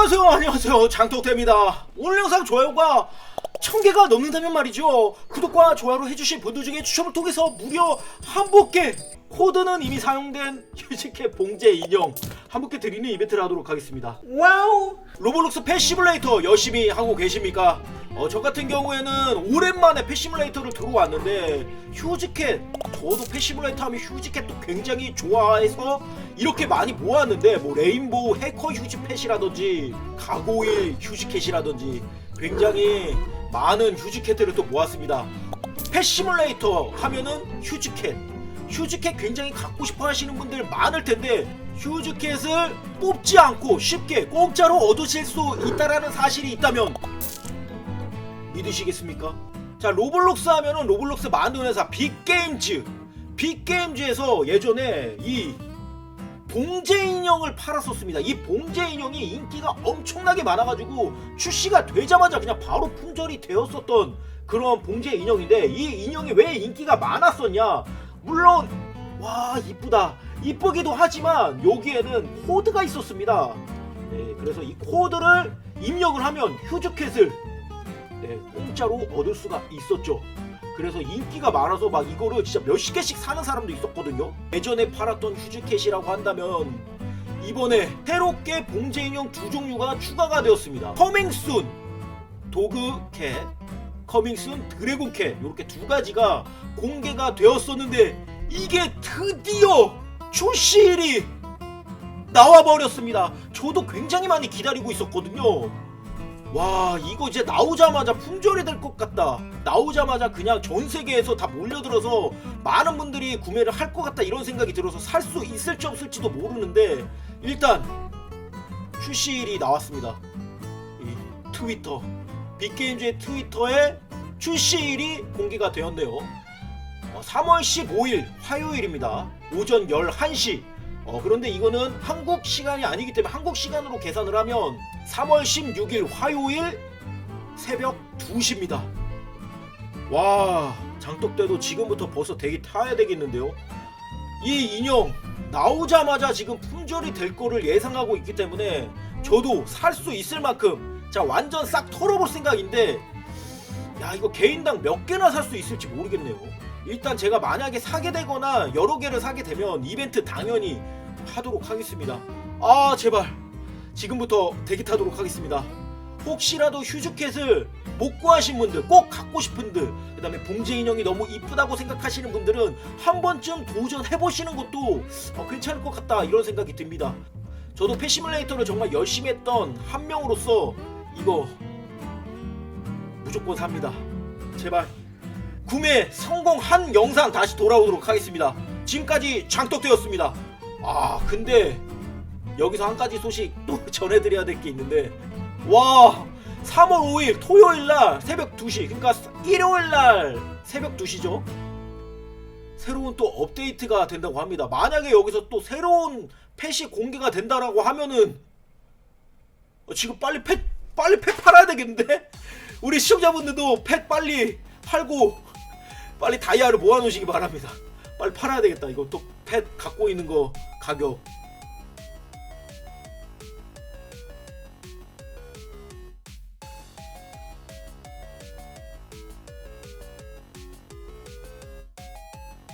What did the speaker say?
안녕하세요 안녕하세요. 장독대입니다. 오늘 영상 좋아요가 1000개가 넘는다면 말이죠. 구독과 좋아요 해주신 분들 중에 추첨을 통해서 무려 한 분께 코드는 이미 사용된 휴직해 봉제 인형 한 분께 드리는 이벤트를 하도록 하겠습니다. 와우! 로블록스 패시뮬레이터 열심히 하고 계십니까? 어, 저 같은 경우에는 오랜만에 패시뮬레이터를 들어왔는데 휴직캣 저도 패시뮬레이터 하면 휴직캣도 굉장히 좋아해서 이렇게 많이 모았는데 뭐 레인보우 해커 휴직팻이라든지 가고일 휴직캣이라든지 굉장히 많은 휴직캣들을 또 모았습니다. 패시뮬레이터 하면은 휴직캣. 휴즈캣 굉장히 갖고 싶어 하시는 분들 많을 텐데 휴즈캣을 뽑지 않고 쉽게 공짜로 얻으실 수 있다라는 사실이 있다면 믿으시겠습니까? 자 로블록스 하면은 로블록스 만든 회사 빅게임즈. 빅게임즈에서 예전에 이 봉제 인형을 팔았었습니다. 이 봉제 인형이 인기가 엄청나게 많아가지고 출시가 되자마자 그냥 바로 품절이 되었었던 그런 봉제 인형인데 이 인형이 왜 인기가 많았었냐? 물론 와 이쁘다 이쁘기도 하지만 여기에는 코드가 있었습니다. 네, 그래서 이 코드를 입력을 하면 휴즈캣을 네, 공짜로 얻을 수가 있었죠. 그래서 인기가 많아서 막 이거를 진짜 몇십 개씩 사는 사람도 있었거든요. 예전에 팔았던 휴즈캣이라고 한다면 이번에 새롭게 봉제 인형 두 종류가 추가가 되었습니다. 커밍순 도그캣, 커밍순 드래곤캣 이렇게 두 가지가 공개가 되었었는데 이게 드디어 출시일이 나와 버렸습니다. 저도 굉장히 많이 기다리고 있었거든요. 와 이거 이제 나오자마자 품절이 될 것 같다. 나오자마자 그냥 전 세계에서 다 몰려들어서 많은 분들이 구매를 할 것 같다 이런 생각이 들어서 살 수 있을지 없을지도 모르는데 일단 출시일이 나왔습니다. 이 트위터. 빅게임즈의 트위터에 출시일이 공개가 되었네요. 어, 3월 15일 화요일입니다. 오전 11시 어, 그런데 이거는 한국 시간이 아니기 때문에 한국 시간으로 계산을 하면 3월 16일 화요일 새벽 2시입니다. 와, 장독대도 지금부터 벌써 대기 타야 되겠는데요. 이 인형 나오자마자 지금 품절이 될 거를 예상하고 있기 때문에 저도 살 수 있을 만큼 자 완전 싹 털어볼 생각인데 야 이거 개인당 몇 개나 살 수 있을지 모르겠네요. 일단 제가 만약에 사게 되거나 여러 개를 사게 되면 이벤트 당연히 하도록 하겠습니다. 아 제발 지금부터 대기 타도록 하겠습니다. 혹시라도 휴즈캣을 못 구하신 분들, 꼭 갖고 싶은 분들, 그 다음에 봉제 인형이 너무 이쁘다고 생각하시는 분들은 한 번쯤 도전해보시는 것도 어, 괜찮을 것 같다 이런 생각이 듭니다. 저도 패시뮬레이터를 정말 열심히 했던 한 명으로서 이거 무조건 삽니다. 제발 구매 성공한 영상 다시 돌아오도록 하겠습니다. 지금까지 장떡되었습니다. 아 근데 여기서 한 가지 소식 또 전해드려야 될 게 있는데 와 3월 5일 토요일 날 새벽 2시 그러니까 일요일 날 새벽 2시죠? 새로운 또 업데이트가 된다고 합니다. 만약에 여기서 또 새로운 펫이 공개가 된다라고 하면은 어, 지금 빨리 펫 빨리 펫 팔아야 되겠는데? 우리 시청자분들도 펫 빨리 팔고 빨리 다이아를 모아놓으시기 바랍니다 빨리 팔아야 되겠다. 이거 또 펫 갖고 있는 거 가격